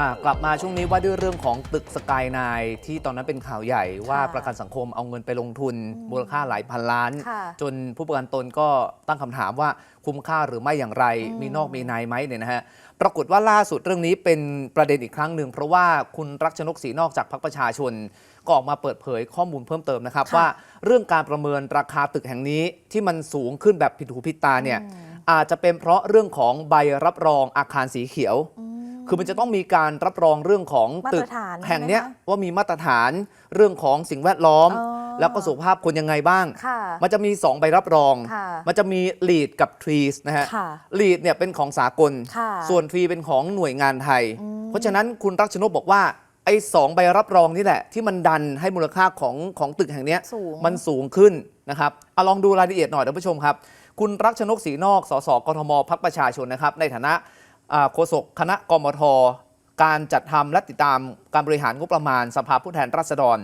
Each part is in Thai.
อะกลับมาช่วงนี้ว่าด้วยเรื่องของตึกสกายนายที่ตอนนั้นเป็นข่าวใหญ่ว่าประกันสังคมเอาเงินไปลงทุนมูลค่าหลายพันล้าน ค่ะจนผู้ประกันตนก็ตั้งคำถามว่าคุ้มค่าหรือไม่อย่างไรอืมมีนอกมีในไหมเนี่ยนะฮะปรากฏว่าล่าสุดเรื่องนี้เป็นประเด็นอีกครั้งหนึ่งเพราะว่าคุณรักชนกศรีนอกจากพรรคประชาชน ก็ออกมาเปิดเผยข้อมูลเพิ่มเติมนะครับ ค่ะ ว่าเรื่องการประเมินราคาตึกแห่งนี้ที่มันสูงขึ้นแบบผิดหูผิดตาเนี่ยอืมอาจจะเป็นเพราะเรื่องของใบรับรองอาคารสีเขียว อืม คือมันจะต้องมีการรับรองเรื่องของตึกมาตรฐานแห่งเนี้ยใช่ไหมคะว่ามีมาตรฐานเรื่องของสิ่งแวดล้อมอ๋อแล้วก็สุขภาพคนยังไงบ้างค่ะมันจะมี 2 ใบรับรองค่ะมันจะมี lead กับ trees นะฮะค่ะ lead เนี่ยเป็นของสากลค่ะส่วน tree เป็นของหน่วยงานไทยอืมเพราะฉะนั้นคุณรักชนกบอกว่าไอ้สองใบรับรองนี่แหละ ที่มันดันให้มูลค่าของของตึกแห่งเนี้ยสูงมันสูงขึ้นนะครับเอาลองดูรายละเอียดหน่อยท่านผู้ชมครับ คุณรักชนกศรีนอกสสกทมพักประชาชนนะครับ ในฐานะอ่า โฆษกคณะกมท การจัดทำและติดตามการบริหารงบประมาณสภาผู้แทนราษฎร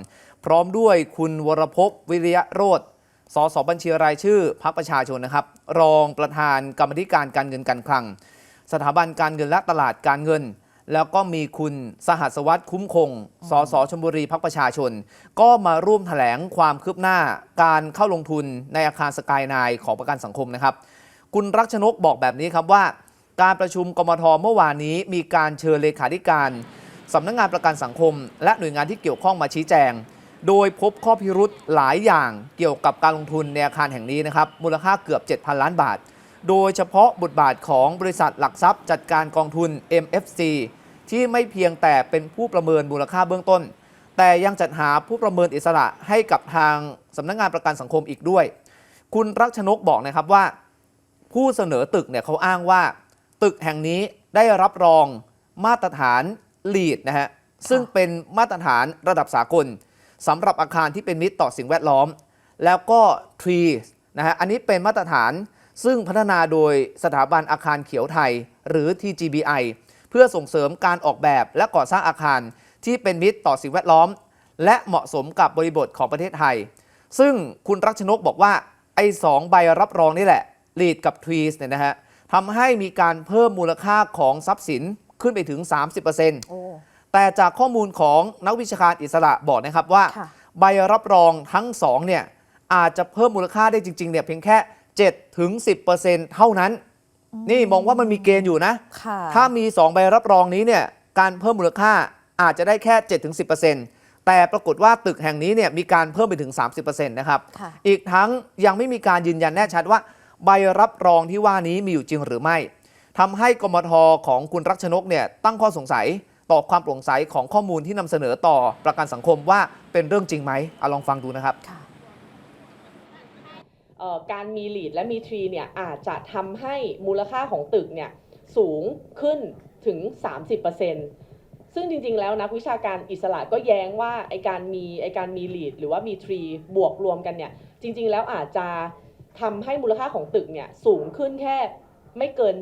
พร้อมด้วยคุณวรพวิริยะโรธสสบัญชีรายชื่อพักประชาชนนะครับ รองประธานกรรมธิการการเงินการคลัง สถาบันการเงินและตลาดการเงิน แล้วก็มีคุณสหัสวัตรคุ้มคง สสชลบุรีพักประชาชน ก็มาร่วมแถลงความคืบหน้าการเข้าลงทุนในอาคารสกายนายของประกันสังคมนะครับ คุณรักชนกบอกแบบนี้ครับว่า การประชุมกมทเมื่อวานนี้มีการเชิญเลขาธิการสำนักงานประกันสังคม และหน่วยงานที่เกี่ยวข้องมาชี้แจง โดยพบข้อพิรุธหลายอย่างเกี่ยวกับการลงทุนในอาคารแห่งนี้นะครับมูลค่าเกือบ 7,000 ล้านบาท โดยเฉพาะบทบาทของบริษัทหลักทรัพย์จัดการกองทุน MFC ที่ไม่เพียงแต่เป็นผู้ประเมินมูลค่าเบื้องต้น แต่ยังจัดหาผู้ประเมินอิสระให้กับทางสำนักงานประกันสังคมอีกด้วย คุณรักชนกบอกนะครับว่า ผู้เสนอตึกเนี่ยเขาอ้างว่า ตึกแห่งนี้ได้รับรองมาตรฐาน LEED นะฮะซึ่งเป็นมาตรฐานระดับสากลสำหรับอาคารที่เป็นมิตรต่อสิ่งแวดล้อม แล้วก็ Trees นะฮะอันนี้เป็นมาตรฐานซึ่งพัฒนาโดยสถาบันอาคารเขียวไทย หรือ TGBI เพื่อส่งเสริมการออกแบบและก่อสร้างอาคารที่เป็นมิตรต่อสิ่งแวดล้อม และเหมาะสมกับบริบทของประเทศไทย ซึ่งคุณรักชนกบอกว่าไอ้สองใบรับรองนี่แหละ lead กับ trees เนี่ยนะฮะ ทำให้มีการเพิ่มมูลค่าของทรัพย์สินขึ้นไปถึง 30%โอ้แต่แต่จากข้อมูลของนักวิชาการอิสระบอกนะครับว่าค่ะใบรับรองทั้งสองเนี่ยอาจจะเพิ่มมูลค่าได้จริงๆเนี่ยเพียงแค่7ถึง10%เท่านั้น นี่มองว่ามันมีเกณฑ์อยู่นะค่ะถ้ามี 2 ใบรับรองนี้เนี่ยการเพิ่มมูลค่าอาจจะได้แค่7-10%แต่ปรากฏว่าตึกแห่งนี้เนี่ยมีการเพิ่มไปถึง 30%นะครับค่ะอีกทั้งยังไม่มีการยืนยันแน่ชัดว่า ใบรับรองที่ว่านี้มีอยู่จริงหรือไม่ทำให้กมทของคุณรักชนกเนี่ยตั้งข้อสงสัยต่อความโปร่งใสของข้อมูลที่นำเสนอต่อประกันสังคมว่าเป็นเรื่องจริงไหมเอาลองฟังดูนะครับการมี lead และมี tree เนี่ยอาจจะทำให้มูลค่าของตึกเนี่ยสูงขึ้นถึง 30%ซึ่งจริงๆ แล้วนักวิชาการอิสระก็แย้งว่าไอการมีไอการมี lead หรือว่ามี tree บวกรวมกันเนี่ยจริงๆ แล้วอาจจะ ทำให้มูลค่าของตึกเนี่ยสูงขึ้นแค่ไม่เกิน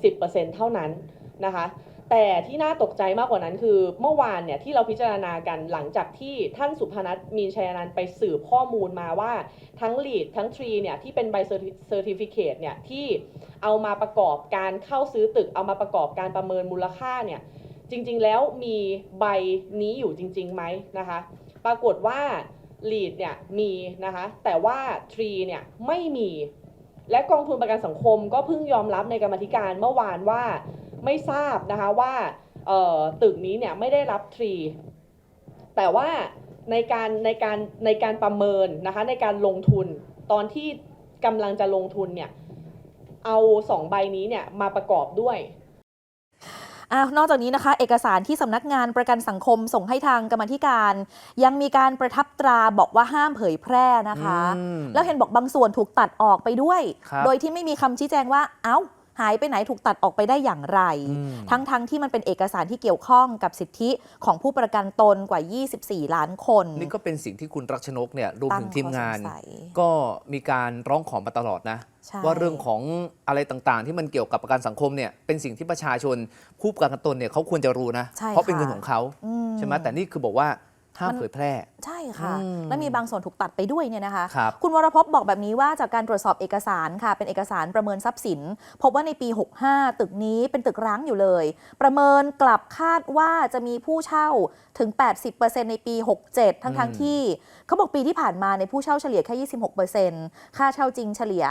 7-10%เท่านั้นนะคะ แต่ที่น่าตกใจมากกว่านั้นคือเมื่อวานเนี่ยที่เราพิจารณากันหลังจากที่ท่านสุพนัทมีชัยนันท์ไปสืบข้อมูลมาว่าทั้ง lead ทั้ง tree เนี่ยที่เป็นใบ certificate เนี่ยที่เอามาประกอบการเข้าซื้อตึกเอามาประกอบการประเมินมูลค่าเนี่ยจริงๆแล้วมีใบนี้อยู่จริงๆไหมนะคะ ปรากฏว่า lead เนี่ยมีนะคะแต่ว่า tree เนี่ยไม่มี และกองทุนประกันสังคมก็เพิ่งยอมรับในกรรมธิการเมื่อวานว่าไม่ทราบนะคะว่าตึกนี้เนี่ยไม่ได้รับทรีแต่ว่าในการในการในการประเมินนะคะในการลงทุนตอนที่กำลังจะลงทุนเนี่ยเอาสองใบนี้เนี่ยมาประกอบด้วย อะนอกจากนี้นะคะ เอกสารที่สำนักงานประกันสังคมส่งให้ทางกรรมาธิการ ยังมีการประทับตราบอกว่าห้ามเผยแพร่นะคะอืมแล้วเห็นบอกบางส่วนถูกตัดออกไปด้วยครับโดยที่ไม่มีคำชี้แจงว่าเอ้า หายไปไหนถูกตัดออกไปได้อย่างไรอืมทั้งๆทที่มันเป็นเอกสารที่เกี่ยวข้องกับสิทธิของผู้ประกันตนกว่า 24 ล้านคน นี่ก็เป็นสิ่งที่คุณรักชนกเนี่ยรวมถึงทีมงานตั้ข้อสสัยก็มีการร้องขอมาตลอดนะใช่ว่าเรื่องของอะไรต่างๆ ที่มันเกี่ยวกับประกันสังคมเนี่ยเป็นสิ่งที่ประชาชนผู้ประกันตนเนี่ยเขาควรจะรู้นะใช่เพราะเป็นค่ะเงินของเขาอืใช่ไหมแต่นี่คือบอกว่าห้ามมันเผยแพร่ใช่ ค่ะอืมและมีบางส่วนถูกตัดไปด้วยเนี่ยนะคะครับคุณวรพจน์บอกแบบนี้ว่าจากการตรวจสอบเอกสารค่ะ เป็นเอกสารประเมินทรัพย์สิน พบว่าในปี 65 ตึกนี้เป็นตึกร้างอยู่เลย ประเมินกลับคาดว่าจะมีผู้เช่าถึง 80%ในปี 67 ทั้งทางอืมที่เขาบอกปีที่ผ่านมาในผู้เช่าเฉลี่ยแค่ 26%ค่าเช่าจริงเฉลี่ย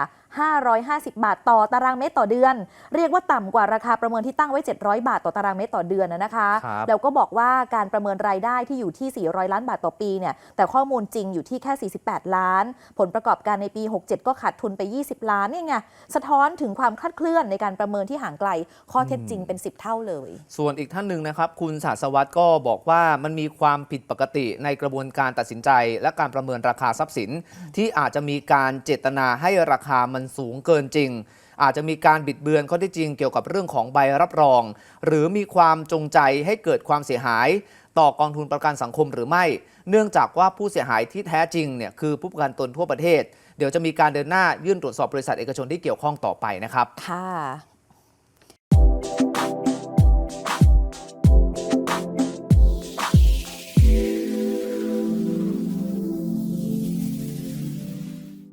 550 บาทต่อตารางเมตรต่อเดือน เรียกว่าต่ำกว่าราคาประเมินที่ตั้งไว้ 700 บาทต่อตารางเมตรต่อเดือนนะนะคะครับแล้วก็บอกว่าการประเมินรายได้ที่อยู่ที่ 400 ล้านบาทต่อปีเนี่ยแต่ข้อมูลจริงอยู่ที่แค่ 48 ล้าน ผลประกอบการในปี 67 ก็ขาดทุนไป 20 ล้านเนี่ยไงสะท้อนถึงความคลาดเคลื่อนในการประเมินที่ห่างไกล ข้อเท็จจริงเป็น 10 เท่าเลย ส่วนอีกท่านหนึ่งนะครับ คุณศาสวัตรก็บอกว่ามันมีความผิดปกติในกระบวนการตัดสินใจ และการประเมินราคาทรัพย์สิน ที่อาจจะมีการเจตนาให้ราคามันสูงเกินจริง อาจจะมีการบิดเบือนข้อเท็จจริงเกี่ยวกับเรื่องของใบรับรอง หรือมีความจงใจให้เกิดความเสียหาย ต่อกองทุนประกันสังคมหรือไม่ เนื่องจากว่าผู้เสียหายที่แท้จริงเนี่ยคือผู้ประกันตนทั่วประเทศ เดี๋ยวจะมีการเดินหน้ายื่นตรวจสอบบริษัทเอกชนที่เกี่ยวข้องต่อไปนะครับค่ะ